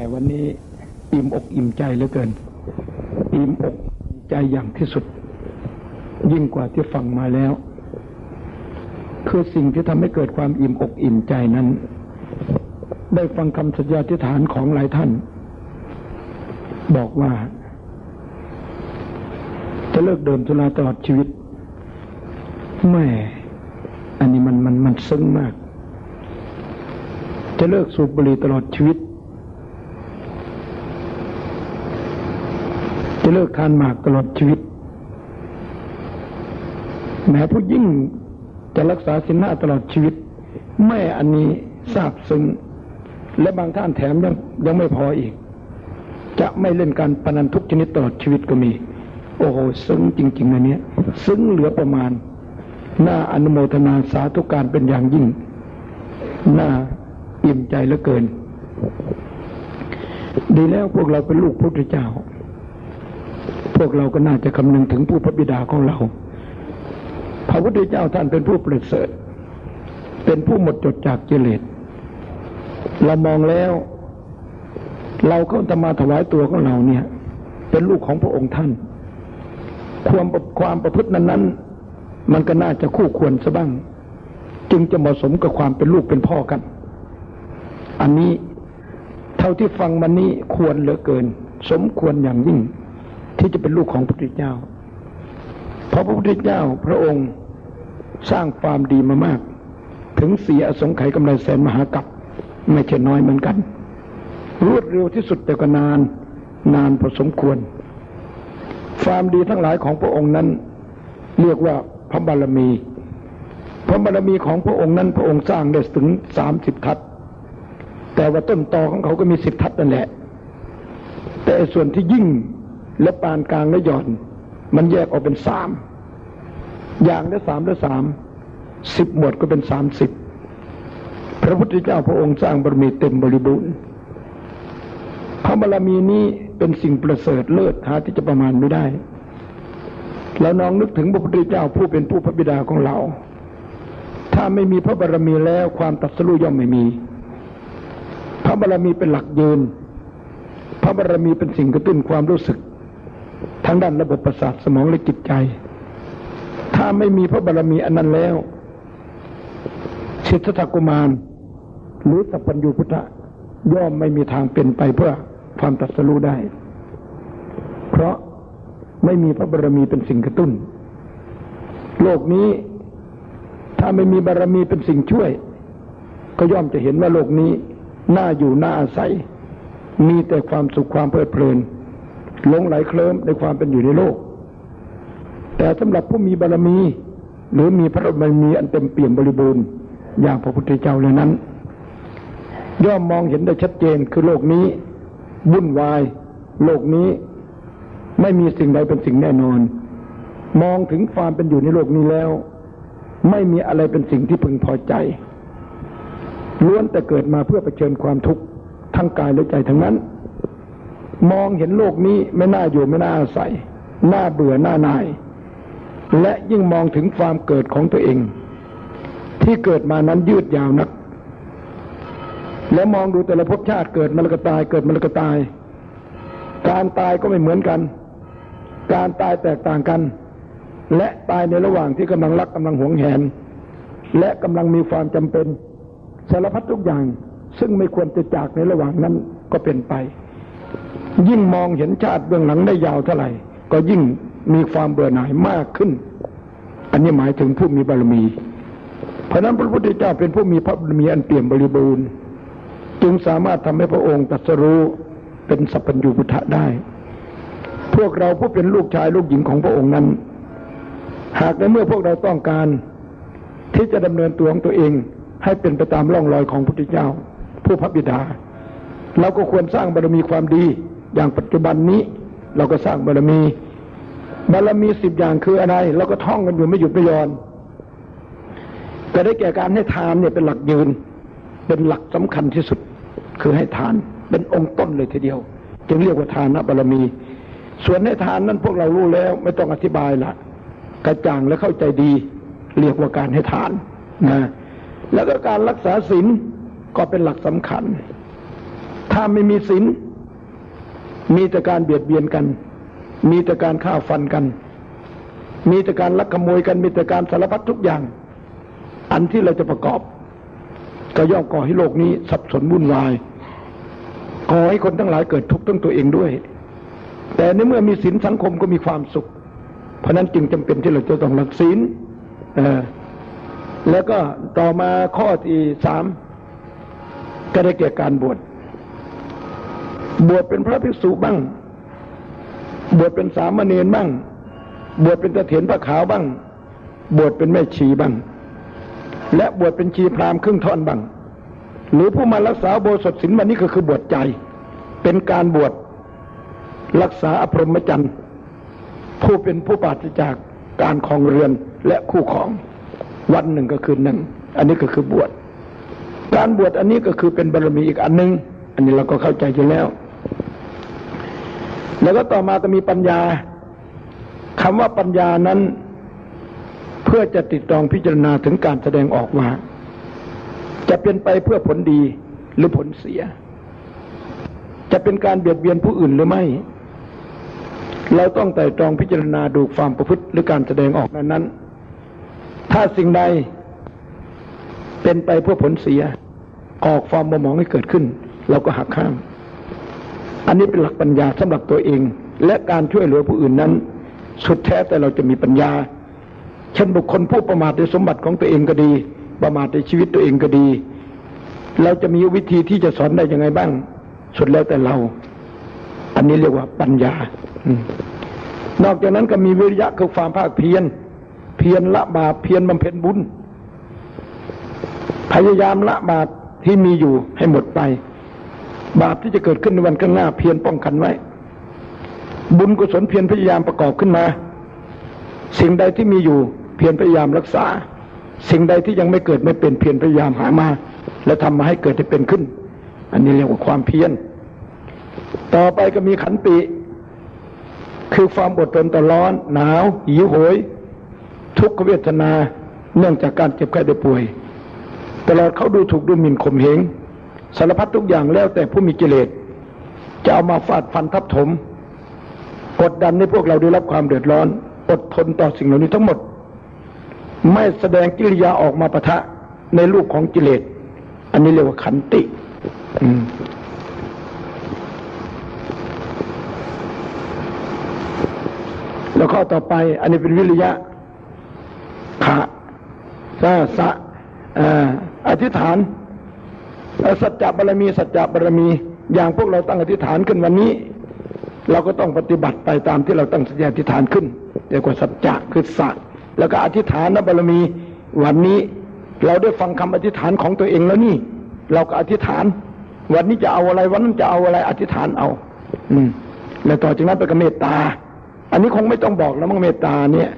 แต่วันนี้อิ่มอกอิ่มใจเหลือเกิน อิ่มอกใจอย่างที่สุด ยิ่งกว่าที่ฟังมาแล้ว คือสิ่งที่ทำให้เกิดความอิ่มอกอิ่มใจนั้น ได้ฟังคำสัญญาธิฐานของหลายท่าน บอกว่า จะเลิกเดิมทุลาตลอดชีวิตแม่อันนี้มันมันมันซึ้งมาก จะเลิกสูบบุหรี่ตลอดชีวิต จะเลิกทานหมากตลอดชีวิตแม้ผู้ยิ่งจะรักษาสินหน้าตลอดชีวิตแม่อันนี้ทราบซึ้งและบางท่านแถมยังยังไม่พออีก จะไม่เล่นการพนันทุกชนิดตลอดชีวิตก็มี โอ้โหซึ้งจริงๆอันนี้ซึ้งเหลือประมาณ หน่าอนุโมทนาสาธุการเป็นอย่างยิ่ง หน่าอิ่มใจเหลือเกิน ดีแล้วพวกเราเป็นลูกพระพุทธเจ้า วกเราก็น่าจะคำนึงถึงผู้พระบิดาของเรา พระพุทธเจ้าท่านเป็นผู้ประเสริฐ เป็นผู้หมดจดจากกิเลส เรามองแล้ว เราเข้าจะมาถวายตัวของเราเนี่ย เป็นลูกของพระองค์ท่าน ความความประพฤตินั้นนั้นๆ มันก็น่าจะคู่ควรซะบ้าง จึงจะเหมาะสมกับความเป็นลูกเป็นพ่อกัน อันนี้เท่าที่ฟังมันนี้ควรเหลือเกิน สมควรอย่างยิ่ง ที่จะเป็นลูกของพระพุทธเจ้า เพราะพระพุทธเจ้าพระองค์สร้างความดีมามาก ถึงเสียอสงไขยกำไรแสนมหากับไม่ใช่น้อยเหมือนกัน รวดเร็วที่สุดแต่ก็นานนานพอสมควร ความดีทั้งหลายของพระองค์นั้น เรียกว่าพระบารมี พระบารมีของพระองค์นั้น พระองค์สร้างได้ถึงสามสิบทัศแต่ว่าต้นตอของเขาก็มีสิบทัศนั่นแหละ แต่ส่วนที่ยิ่ง และปานกลางและหย่อน มันแยกออกเป็นสามอย่างละสามละสามสิบหมวดก็เป็นสามสิบพระพุทธเจ้าพระองค์สร้างบารมีเต็มบริบูรณ์พระบารมีนี้เป็นสิ่งประเสริฐเลิศหาที่จะประมาณไม่ได้ แล้วน้องนึกถึงพระพุทธเจ้าผู้เป็นผู้พระบิดาของเรา ถ้าไม่มีพระบารมีแล้วความตัดสู้ย่อมไม่มี พระบารมีเป็นหลักยืน พระบารมีเป็นสิ่งกระตุ้นความรู้สึก ทั้งด้านระบบประสาทสมองและจิตใจ ถ้าไม่มีพระบารมีอันนั้นแล้วสิทธัตถกุมาร หรือสัพพัญญูพุทธะย่อมไม่มีทางเป็นไปเพื่อความตรัสรู้ได้ เพราะไม่มีพระบารมีเป็นสิ่งกระตุ้น โลกนี้ถ้าไม่มีบารมีเป็นสิ่งช่วย ก็ย่อมจะเห็นว่าโลกนี้น่าอยู่น่าอาศัย มีแต่ความสุขความเพลิดเพลิน หลงไหลเคลิ้มในความเป็นอยู่ในโลก แต่สำหรับผู้มีบารมี หรือมีพระบารมีอันเต็มเปี่ยมบริบูรณ์อย่างพระพุทธเจ้าเลยนั้น ย่อมมองเห็นได้ชัดเจนคือโลกนี้วุ่นวาย โลกนี้ไม่มีสิ่งใดเป็นสิ่งแน่นอน มองถึงความเป็นอยู่ในโลกนี้แล้ว ไม่มีอะไรเป็นสิ่งที่พึงพอใจล้วนแต่เกิดมาเพื่อเผชิญความทุกข์ทั้งกายและใจทั้งนั้น มองเห็นโลกนี้ไม่น่าอยู่ไม่น่าอาศัยน่าเบื่อน่านาย และยิ่งมองถึงความเกิดของตัวเอง ที่เกิดมานั้นยืดยาวนัก แล้วมองดูแต่ละภพชาติเกิดมาแล้วก็ตายเกิดมาแล้วก็ตาย การตายก็ไม่เหมือนกัน การตายแตกต่างกัน และตายในระหว่างที่กำลังรักกำลังหวงแหน และกำลังมีความจำเป็นสารพัดทุกอย่างซึ่งไม่ควรจะจากในระหว่างนั้นก็เป็นไป ยิ่งมองเห็นชาติเบื้องหลังได้ยาวเท่าไหร่ ก็ยิ่งมีความเบื่อหน่ายมากขึ้น อันนี้หมายถึงผู้มีบารมี เพราะนั้นพระพุทธเจ้าเป็นผู้มีพระบารมีอันเปี่ยมบริบูรณ์ จึงสามารถทำให้พระองค์ตรัสรู้เป็นสัพพัญญูพุทธะได้ พวกเราผู้เป็นลูกชายลูกหญิงของพระองค์นั้น หากในเมื่อพวกเราต้องการที่จะดำเนินตัวของตัวเอง ให้เป็นไปตามร่องรอยของพระพุทธเจ้า ผู้พระบิดาเราก็ควรสร้างบารมีความดี อย่างปัจจุบันนี้ เราก็สร้างบารมี บารมีสิบอย่างคืออะไร เราก็ท่องกันอยู่ไม่หยุดไม่หย่อนก็ได้แก่การให้ทานเนี่ยเป็นหลักยืน เป็นหลักสำคัญที่สุด คือให้ทานเป็นองค์ต้นเลยทีเดียว จึงเรียกว่าทานบารมี ส่วนให้ทานนั้นพวกเรารู้แล้วไม่ต้องอธิบายละกระจ่างและเข้าใจดี เรียกว่าการให้ทานนะแล้วก็การรักษาศีลก็เป็นหลักสำคัญ ถ้าไม่มีศีล มีแต่การเบียดเบียนกัน มีแต่การฆ่าฟันกัน มีแต่การลักขโมยกัน มีแต่การสารพัดทุกอย่าง อันที่เราจะประกอบ ก็ย่อมก่อให้โลกนี้สับสนวุ่นวายก่อให้คนทั้งหลายเกิดทุกข์ตั้งตัวเองด้วย แต่ในเมื่อมีศีลสังคมก็มีความสุข เพราะนั้นจึงจำเป็นที่เราจะต้องรักศีลแล้วก็ต่อมาข้อที่สามก็ได้แก่การบวช บวชเป็นพระภิกษุบ้าง บวชเป็นสามเณรบ้าง บวชเป็นตะเถนพระขาวบ้าง บวชเป็นแม่ชีบ้าง และบวชเป็นชีพราหมณ์ครึ่งท่อนบ้าง หรือผู้มารักษาโบสถศีลวันนี้ก็คือบวชใจ เป็นการบวชรักษาอภรมจรรย์ผู้เป็นผู้ปราศจากการคองเรือนและคู่ของวันหนึ่งก็คือหนึ่ง อันนี้ก็คือบวช การบวชอันนี้ก็คือเป็นบารมีอีกอันหนึ่งอันนี้เราก็เข้าใจอยู่แล้ว แล้วก็ต่อมาก็มีปัญญาคำว่าปัญญานั้น เพื่อจะติดตรองพิจารณาถึงการแสดงออกว่า จะเป็นไปเพื่อผลดีหรือผลเสีย จะเป็นการเบียดเบียนผู้อื่นหรือไม่ เราต้องไต่ตรองพิจารณาดูความประพฤติหรือการแสดงออกนั้นนั้น ถ้าสิ่งใดเป็นไปเพื่อผลเสีย ออกความมมองให้เกิดขึ้น เราก็หักข้าม อันนี้เป็นหลักปัญญาสำหรับตัวเอง และการช่วยเหลือผู้อื่นนั้น สุดแท้แต่เราจะมีปัญญา เช่นบุคคลผู้ประมาทในสมบัติของตัวเองก็ดี ประมาทในชีวิตตัวเองก็ดี เราจะมีวิธีที่จะสอนได้ยังไงบ้าง สุดแล้วแต่เรา อันนี้เรียกว่าปัญญาอนอกจากนั้นก็มีวิริยะคือความภาคเพียร เพียรละบาปเพียรบำเพ็ญบุญ พยายามละบาปที่มีอยู่ให้หมดไป บาปที่จะเกิดขึ้นในวันข้างหน้าเพียรป้องกันไว้ บุญกุศลเพียรพยายามประกอบขึ้นมา สิ่งใดที่มีอยู่เพียรพยายามรักษา สิ่งใดที่ยังไม่เกิดไม่เป็นเพียรพยายามหามา และทำมาให้เกิดให้เป็นขึ้น อันนี้เรียกว่าความเพียรต่อไปก็มีขันติ คือความอดทนต่อร้อน หนาวหิวโหย ทุกขเวทนาเนื่องจากการเจ็บไข้ได้ป่วย ตลอดเขาดูถูกดูหมิ่นข่มเหง สารพัดทุกอย่างแล้วแต่ผู้มีกิเลสจะเอามาฟาดฟันทับถม กดดันให้พวกเราได้รับความเดือดร้อน อดทนต่อสิ่งเหล่านี้ทั้งหมด ไม่แสดงกิริยาออกมาปะทะในรูปของกิเลส อันนี้เรียกว่าขันติแล้วข้อต่อไป อันนี้เป็นวิริยะขะสะสะออธิษฐาน สัจจะบารมีสัจจะบารมี อย่างพวกเราตั้งอธิษฐานขึ้นวันนี้ เราก็ต้องปฏิบัติไปตามที่เราตั้งสัจจะอธิษฐานขึ้นเรียกว่าสัจจะคือสัจแล้วก็อธิษฐานบารมี วันนี้เราได้ฟังคำอธิษฐานของตัวเองแล้วนี่ เราก็อธิษฐาน วันนี้จะเอาอะไรวันนั้นจะเอาอะไรอธิษฐานเอา อืม แล้วต่อจากนั้นไปก็เมตตา อันนี้คงไม่ต้องบอกแล้วมั้งเมตตาเนี่ย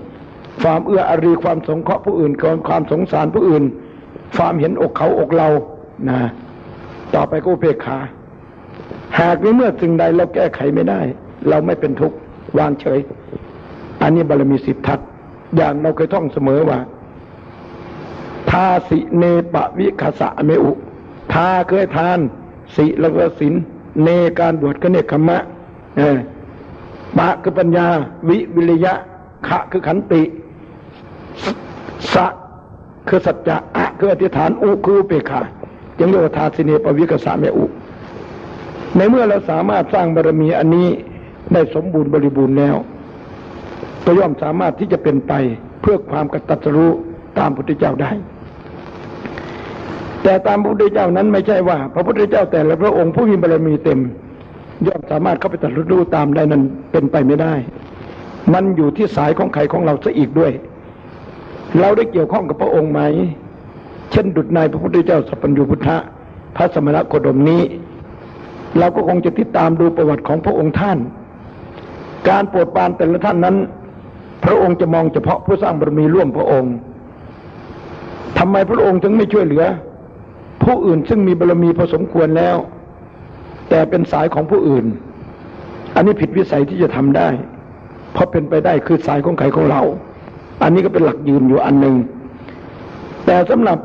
ความเอื้ออารีความสงเคราะห์ผู้อื่นความสงสารผู้อื่น ความเห็นอกเขาอกเรานะ ต่อไปก็อุเพกขา หากในเมื่อสิ่งใดเราแก้ไขไม่ได้ เราไม่เป็นทุกข์วางเฉย อันนี้บารมีสิบทัศน์อย่างเราเคยท่องเสมอว่าทาสิเนปะวิคสะเมอุทาเคยทาน สิแล้วก็สินเนการบวชก็เนคขมะเออปะคือปัญญา วิวิริยะ ขะคือขันติ สะคือสัจจะอะคืออธิษฐานอุคืออุเปกขา จึงเรียกว่าทาสิเนปวิกสาเมอุ ในเมื่อเราสามารถสร้างบารมีอันนี้ได้สมบูรณ์บริบูรณ์แล้ว ก็ย่อมสามารถที่จะเป็นไปเพื่อความกตัญญูตามพระพุทธเจ้าได้ แต่ตามพระพุทธเจ้านั้นไม่ใช่ว่า พระพุทธเจ้าแต่ละพระองค์ผู้มีบารมีเต็ม ย่อมสามารถเข้าไปตัดรู้ตามได้นั้นเป็นไปไม่ได้ มันอยู่ที่สายของใครของเราซะอีกด้วย เราได้เกี่ยวข้องกับพระองค์ไหม เช่นดุจนายพระพุทธเจ้าสัพพัญญูพุทธะพระสมณโคดมนี้ เราก็คงจะติดตามดูประวัติของพระองค์ท่าน การโปรดปรานแต่ละท่านนั้น พระองค์จะมองเฉพาะผู้สร้างบารมีร่วมพระองค์ทำไมพระองค์ถึงไม่ช่วยเหลือ ผู้อื่นซึ่งมีบารมีพอสมควรแล้ว แต่เป็นสายของผู้อื่น อันนี้ผิดวิสัยที่จะทำได้ เพราะเป็นไปได้คือสายของใครของเรา อันนี้ก็เป็นหลักยืนอยู่อันหนึ่งแต่สำหรับ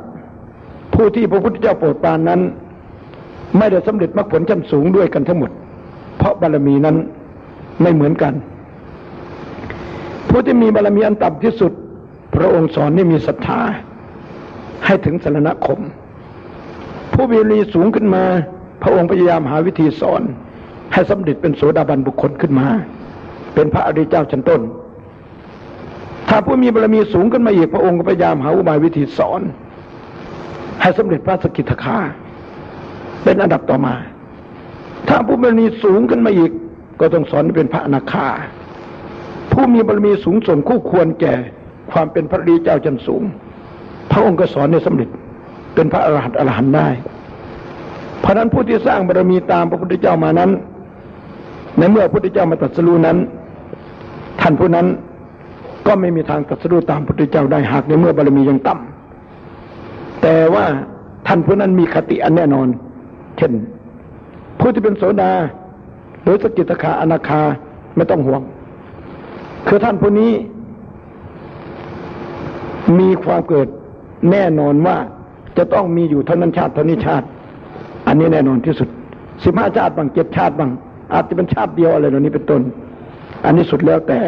ผู้ที่พระพุทธเจ้าโปรดปรานนั้น ไม่ได้สำเร็จมรรคผลชั้นสูงด้วยกันทั้งหมด เพราะบารมีนั้นไม่เหมือนกัน ผู้ที่มีบารมีอันต่ำที่สุด พระองค์สอนให้มีศรัทธาให้ถึงสรณคม ผู้มีบารมีสูงขึ้นมา พระองค์พยายามหาวิธีสอน ให้สำเร็จเป็นโสดาบันบุคคลขึ้นมา เป็นพระอริยเจ้าชั้นต้นถ้าผู้มีบารมีสูงขึ้นมาอีกพระองค์ก็พยายามหาอุบายวิธีสอน ให้สำเร็จพระสกิทาคาเป็นอันดับต่อมา ถ้าผู้บารมีสูงขึ้นมาอีก ก็ต้องสอนเป็นพระอนาคา ผู้มีบารมีสูงส่งคู่ควรแก่ ความเป็นพระริยเจ้าชั้นสูง พระองค์ก็สอนให้สำเร็จเป็นพระอรหันต์อรหันต์ได้ เพราะฉะนั้นผู้ที่สร้างบารมีตามพระพุทธเจ้ามานั้น ในเมื่อพระพุทธเจ้ามาตรัสรู้นั้น ท่านผู้นั้นก็ไม่มีทางตรัสรู้ตามพระพุทธเจ้าได้หากในเมื่อบารมียังต่ำ แต่ว่าท่านผู้นั้นมีคติอันแน่นอน เช่น ผู้ที่เป็นโสดาหรือสกิทาคาอนาคาไม่ต้องห่วง คือท่านผู้นี้ มีความเกิดแน่นอนว่าจะต้องมีอยู่เท่านั้นชาติเท่านี้ชาติ อันนี้แน่นอนที่สุดสิบห้าชาติบางเจ็ดชาติบางอาจจะเป็นชาติเดียวอะไรเหล่านี้เป็นต้น อันนี้สุดแล้วแต่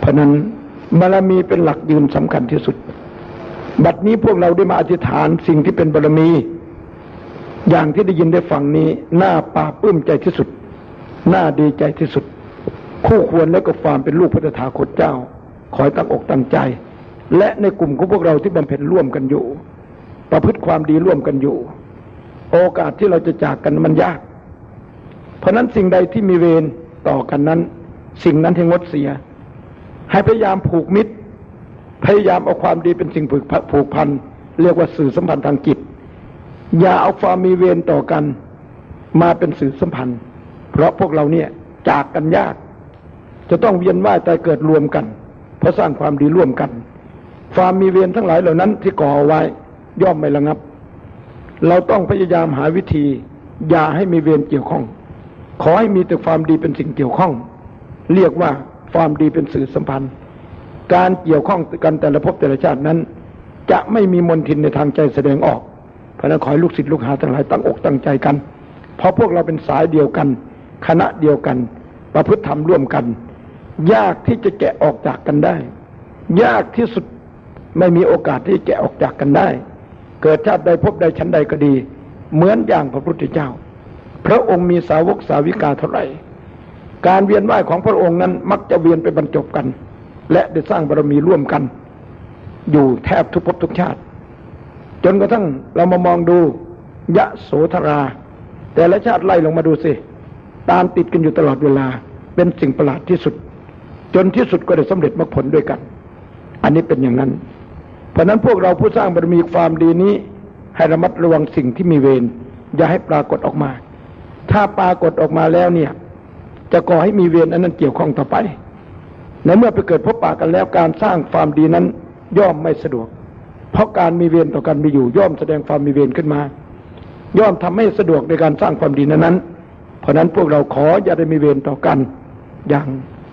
เพราะนั้นบารมีเป็นหลักยืนสำคัญที่สุด บัดนี้พวกเราได้มาอธิษฐานสิ่งที่เป็นบารมี อย่างที่ได้ยินได้ฟังนี้น่าปาปลื้มใจที่สุดน่าดีใจที่สุด คู่ควรและก็ความเป็นลูกพระตถาคตเจ้า ขอให้ตั้งอกตั้งใจ และในกลุ่มของพวกเราที่บำเพ็ญร่วมกันอยู่ ประพฤติความดีร่วมกันอยู่ โอกาสที่เราจะจากกันมันยาก เพราะนั้นสิ่งใดที่มีเวรต่อกันนั้น สิ่งนั้นให้งดเสีย ให้พยายามผูกมิตร พยายามเอาความดีเป็นสิ่งผูกพันผูกพันเรียกว่าสื่อสัมพันธ์ทางจิต อย่าเอาความมีเวรต่อกันมาเป็นสื่อสัมพันธ์ เพราะพวกเราเนี่ยจากกันยาก จะต้องเวียนว่ายตายเกิดรวมกัน เพราะสร้างความดีร่วมกัน ความมีเวรทั้งหลายเหล่านั้นที่ก่ออไว้ย่อมไม่ระงับ เราต้องพยายามหาวิธี อย่าให้มีเวรเกี่ยวข้อง ขอให้มีแต่ความดีเป็นสิ่งเกี่ยวข้อง เรียกว่าความดีเป็นสื่อสัมพันธ์ การเกี่ยวข้องกันแต่ละภพแต่ละชาตินั้น จะไม่มีมนทินในทางใจแสดงออกเพราะนั้นขอให้ลูกศิษย์ลูกหาทั้งหลายตั้งอกตั้งใจกัน เพราะพวกเราเป็นสายเดียวกัน คณะเดียวกัน ประพฤติธรรมร่วมกัน ยากที่จะแกะออกจากกันได้ ยากที่สุดไม่มีโอกาสที่จะแกะออกจากกันได้ เกิดชาติใดพบใดชั้นใดก็ดี เหมือนอย่างพระพุทธเจ้า พระองค์มีสาวกสาวิกาเท่าไหร่ การเวียนว่ายของพระองค์นั้นมักจะเวียนไปบรรจบกัน และได้สร้างบารมีร่วมกัน อยู่แทบทุกภพทุกชาติ จนกระทั่งเรามามองดูยะโสธรา แต่ละชาติไล่ลงมาดูสิ ตามติดกันอยู่ตลอดเวลา เป็นสิ่งประหลาดที่สุด จนที่สุดก็ได้สำเร็จมรรคผลด้วยกัน อันนี้เป็นอย่างนั้น เพราะนั้นพวกเราผู้สร้างบารมีความดีนี้ ให้ระมัดระวังสิ่งที่มีเวรอย่าให้ปรากฏออกมา ถ้าปรากฏออกมาแล้วเนี่ย จะก่อให้มีเวรอันนั้นเกี่ยวข้องต่อไป ในเมื่อไปเกิดพบปะกันแล้วการสร้างความดีนั้นย่อมไม่สะดวก เพราะการมีเวรต่อกันมีอยู่ย่อมแสดงความมีเวรขึ้นมา ย่อมทำให้สะดวกในการสร้างความดีนั้นนั้นเพราะนั้นพวกเราขออย่าได้มีเวรต่อกัน อย่าง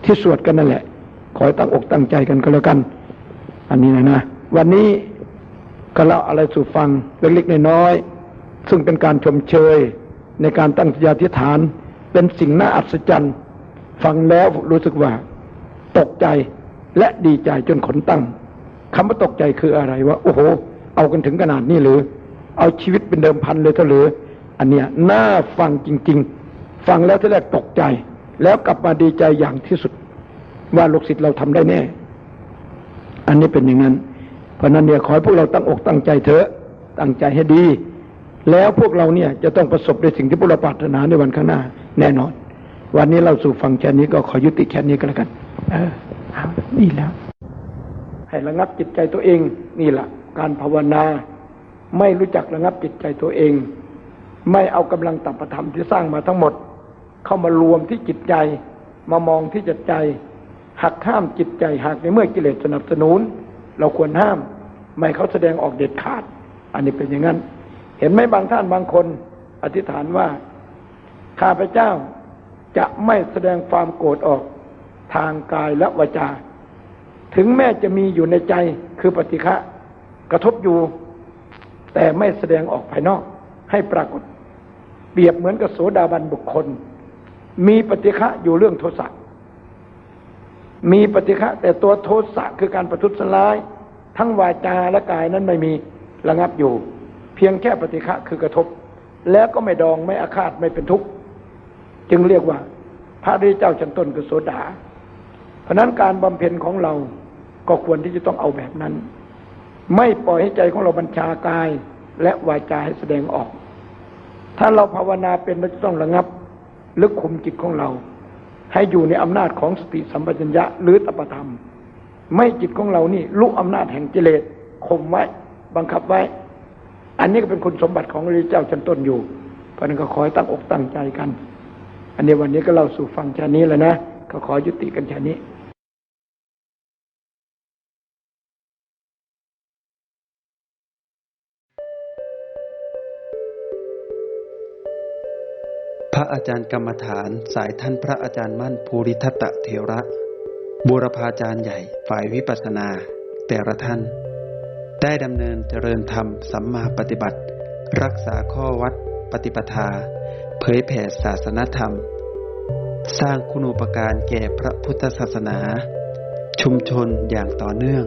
ที่สวดกันนั่นแหละ ขอให้ตั้งอกตั้งใจกันก็แล้วกัน อันนี้นะนะวันนี้ก็เล่าอะไรสู่ฟังเล็กๆน้อยๆซึ่งเป็นการชมเชยในการตั้งจิตอธิฐาน เป็นสิ่งน่าอัศจรรย์ ฟังแล้วรู้สึกว่า ตกใจและดีใจจนขนตั้งคำว่าตกใจคืออะไรว่า โอ้โห เอากันถึงขนาดนี้หรือ เอาชีวิตเป็นเดิมพันเลยเท่าหรือ อันเนี้ยน่าฟังจริง ๆ ฟังแล้วที่แรกตกใจ แล้วกลับมาดีใจอย่างที่สุด ว่าลูกศิษย์เราทำได้แน่ อันนี้เป็นอย่างนั้น เพราะนั้นเนี่ยขอให้พวกเราตั้งอกตั้งใจเถอะตั้งใจให้ดี แล้วพวกเราเนี่ยจะต้องประสบในสิ่งที่พวกเราปรารถนาในวันข้างหน้า แน่นอน วันนี้เราสู่ฟังแค่นี้ก็ขอยุติแค่นี้ก็แล้วกัน เออเอาดีแล้ว ให้ระงับจิตใจตัวเอง นี่แหละการภาวนา ไม่รู้จักระงับจิตใจตัวเอง ไม่เอากำลังตัปธรรมที่สร้างมาทั้งหมด เข้ามารวมที่จิตใจ มามองที่จิตใจหักห้ามจิตใจหากในเมื่อกิเลสสนับสนุน เราควรห้าม ไม่เขาแสดงออกเด็ดขาด อันนี้เป็นอย่างนั้น เห็นไหมบางท่านบางคน อธิษฐานว่าข้าพเจ้าจะไม่แสดงความโกรธออก ทางกายและวาจา ถึงแม้จะมีอยู่ในใจคือปฏิฆะกระทบอยู่ แต่ไม่แสดงออกภายนอกให้ปรากฏรียบเหมือนกับโสดาบันบุคคล มีปฏิฆะอยู่เรื่องโทสะมีปฏิฆะแต่ตัวโทสะคือการประทุษร้าย ทั้งวาจาและกายนั้นไม่มีระงับอยู่ เพียงแค่ปฏิฆะคือกระทบ แล้วก็ไม่ดองไม่อาฆาตไม่เป็นทุกข์จึงเรียกว่า พระริเจ้าชั้นต้นคือโสดา ราะนั้นการบำเพ็ญของเราก็ควรที่จะต้องเอาแบบนั้น ไม่ปล่อยให้ใจของเราบัญชากายและวาจาให้แสดงออก ถ้าเราภาวนาเป็นเราจะต้องระงับลึกคุมจิตของเรา ให้อยู่ในอำนาจของสติสัมปชัญญะหรือตปธรรม ไม่จิตของเรานี่ลุกอำนาจแห่งกิเลสข่มไว้ บังคับไว้ อันนี้ก็เป็นคุณสมบัติของพระเจ้าชั้นต้นอยู่เพราะนั้นก็ขอให้ตั้งอกตั้งใจกัน อันนี้วันนี้ก็เล่าสู่ฟังแค่นี้แล้วนะก็ขอยุติกันแค่นี้ ระอาจารย์กรรมฐานสายท่านพระอาจารย์มั่นภูริทัตะเถระบูรพาจารย์ใหญ่ฝ่ายวิปัสสนา แต่ละท่าน ได้ดำเนินเจริญธรรมสัมมาปฏิบัติ รักษาข้อวัดปฏิปทา เผยแผ่ศาสนธรรม สร้างคุณูปการแก่พระพุทธศาสนา ชุมชนอย่างต่อเนื่อง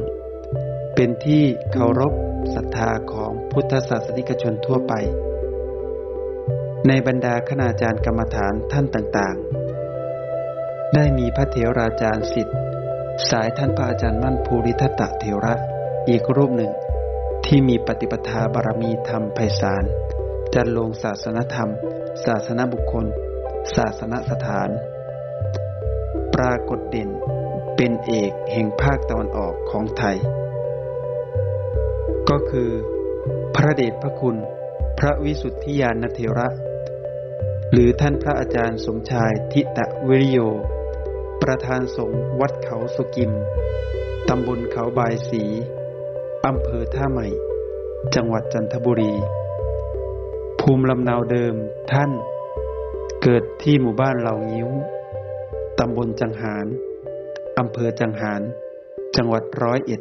เป็นที่เคารพศรัทธาของพุทธศาสนิกชนทั่วไป ในบรรดาคณาจารย์กรรมฐานท่านต่างๆ ได้มีพระเถราจารย์สิทธิ์ สายท่านพระอาจารย์มั่นภูริทัตะเถระ อีกรูปหนึ่ง ที่มีปฏิปทาบารมีธรรมไพศาลจันลงศาสนธรรม ศาสนบุคคล ศาสนสถาน ปรากฏเด่นเป็นเอกแห่งภาคตะวันออกของไทย ก็คือ พระเดชพระคุณ พระวิสุทธิยานเทระ หรือท่านพระอาจารย์สมชายทิตะวิริโย ประธานสงฆ์วัดเขาสุกิม ตำบลเขาบายสีอำเภอท่าใหม่ จังหวัดจันทบุรี ภูมิลำเนาเดิมท่าน เกิดที่หมู่บ้านเหล่างิ้ว ตำบลจังหารอำเภอจังหาร จังหวัดร้อยเอ็ด